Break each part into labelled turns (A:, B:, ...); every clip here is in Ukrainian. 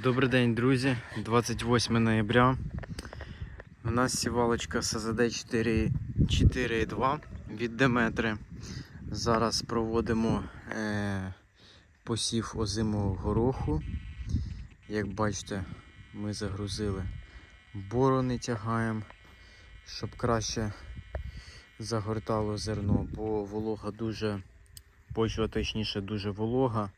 A: Добрий день, друзі. 28 ноября. У нас сівалочка СЗД 4.2 від Деметри. Зараз проводимо е, посів озимого гороху. Як бачите, ми загрузили борони тягаємо, щоб краще загортало зерно, бо волога дуже, почва точніше дуже волога.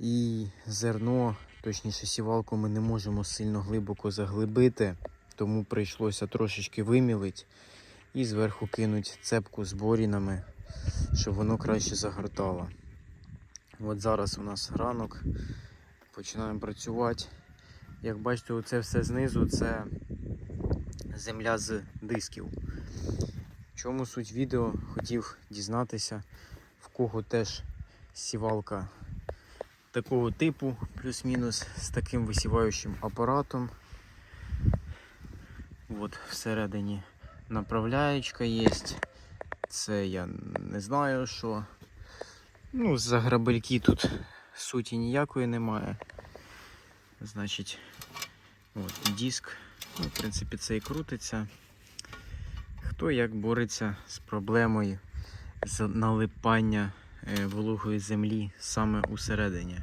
A: І зерно, точніше сівалку ми не можемо сильно глибоко заглибити, тому прийшлося трошечки вимілити і зверху кинути цепку з борінами, щоб воно краще загортало. От зараз у нас ранок, починаємо працювати. Як бачите, оце все знизу це земля з дисків. В чому суть відео? Хотів дізнатися, в кого теж сівалка такого типу, плюс-мінус з таким висіваючим апаратом. От всередині направляючка є. Це я не знаю що. Ну, за грабельки тут суті ніякої немає. Значить, от диск. Ну, в принципі, це і крутиться. Хто як бореться з проблемою з налипання вологої землі саме усередині.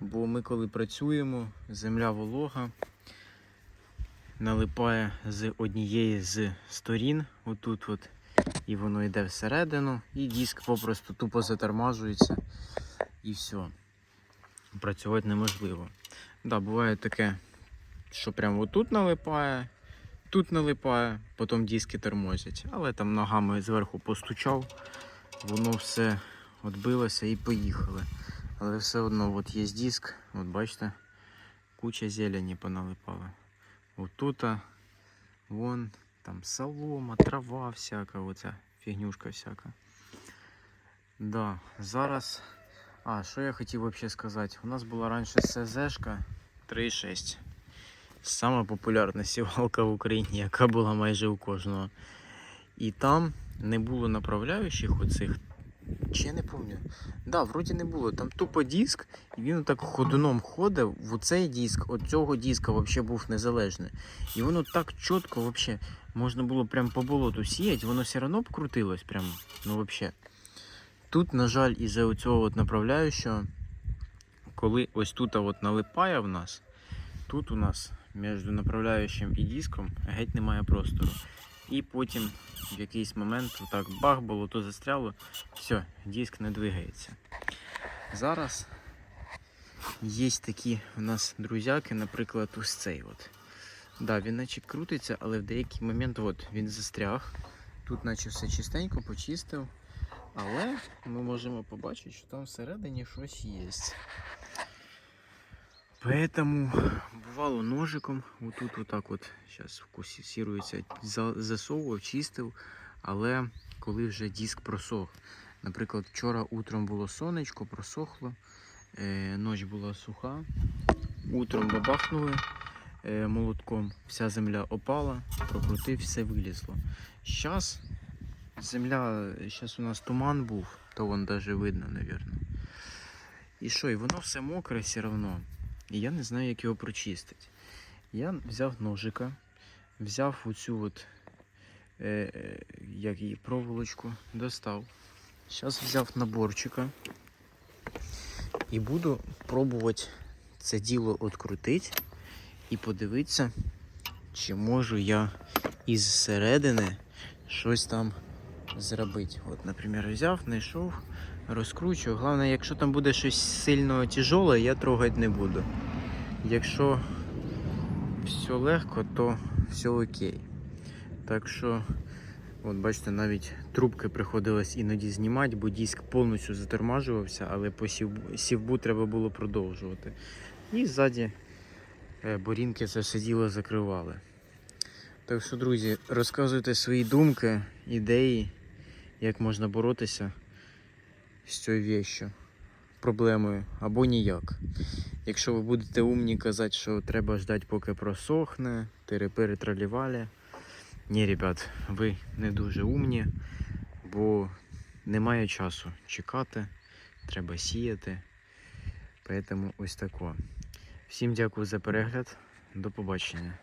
A: Бо ми коли працюємо, земля волога налипає з однієї з сторін, отут от, і воно йде всередину, і диск попросту тупо затормажується і все. Працювати неможливо. Да, буває таке, що прямо отут налипає, тут налипає, потім диски тормозять. Але там ногами зверху постучав, воно все відбилося і поїхали. Але все одно от є диск, от бачите, куча зелені поналипала. Отут, вон, там солома, трава всяка, оця фігнюшка всяка. Да, зараз. А, що я хотів взагалі сказати? У нас була раніше СЗшка 3.6. Сама популярна сівалка в Україні, яка була майже у кожного. І там не було направляючих оцих. Чи я не пам'ятаю. Да, вроді не було. Там тупо диск, і він так ходуном ходив. В цей диск, от цього диска взагалі був незалежний. І воно так чітко вообще можна було прям по болоту сіяти, воно все одно б крутилось прям, ну взагалі. Тут, на жаль, із-за цього от направляючого, коли ось тут от налипає в нас, тут у нас між направляючим і диском геть немає простору. І потім в якийсь момент так бах, болото застряло, все, диск не двигається. Зараз є такі у нас друзяки, наприклад, ось цей. от. Да, він наче крутиться, але в деякий момент от, він застряг. Тут наче все чистенько почистив. Але ми можемо побачити, що там всередині щось є. Поэтому бувало ножиком, отут отак от, зараз фокусується, за- засовував, чистив, але коли вже диск просох. Наприклад, вчора утром було сонечко, просохло, е, ніч була суха, утром бабахнули е, молотком, вся земля опала, прокрутив, все вилізло. Зараз земля, зараз у нас туман був, то вон навіть видно, мабуть. І що, і воно все мокре все одно. І я не знаю, як його прочистити. Я взяв ножика, взяв оцю от, е, е, як її, проволочку, достав. Зараз взяв наборчика і буду пробувати це діло відкрутити і подивитися, чи можу я із середини щось там зробити. От, наприклад, взяв, знайшов, розкручую. Головне, якщо там буде щось сильно тяжеле, я трогати не буду. Якщо все легко, то все окей. Так що, от бачите, навіть трубки приходилось іноді знімати, бо диск повністю затормажувався, але по сівбу, треба було продовжувати. І ззаді е, борінки це все діло закривали. Так що, друзі, розказуйте свої думки, ідеї, як можна боротися з цією вещью, проблемою або ніяк. Якщо ви будете умні казати, що треба ждати, поки просохне, терепери. Ні, ребят, ви не дуже умні, бо немає часу чекати, треба сіяти. Поэтому ось тако. Всім дякую за перегляд. До побачення.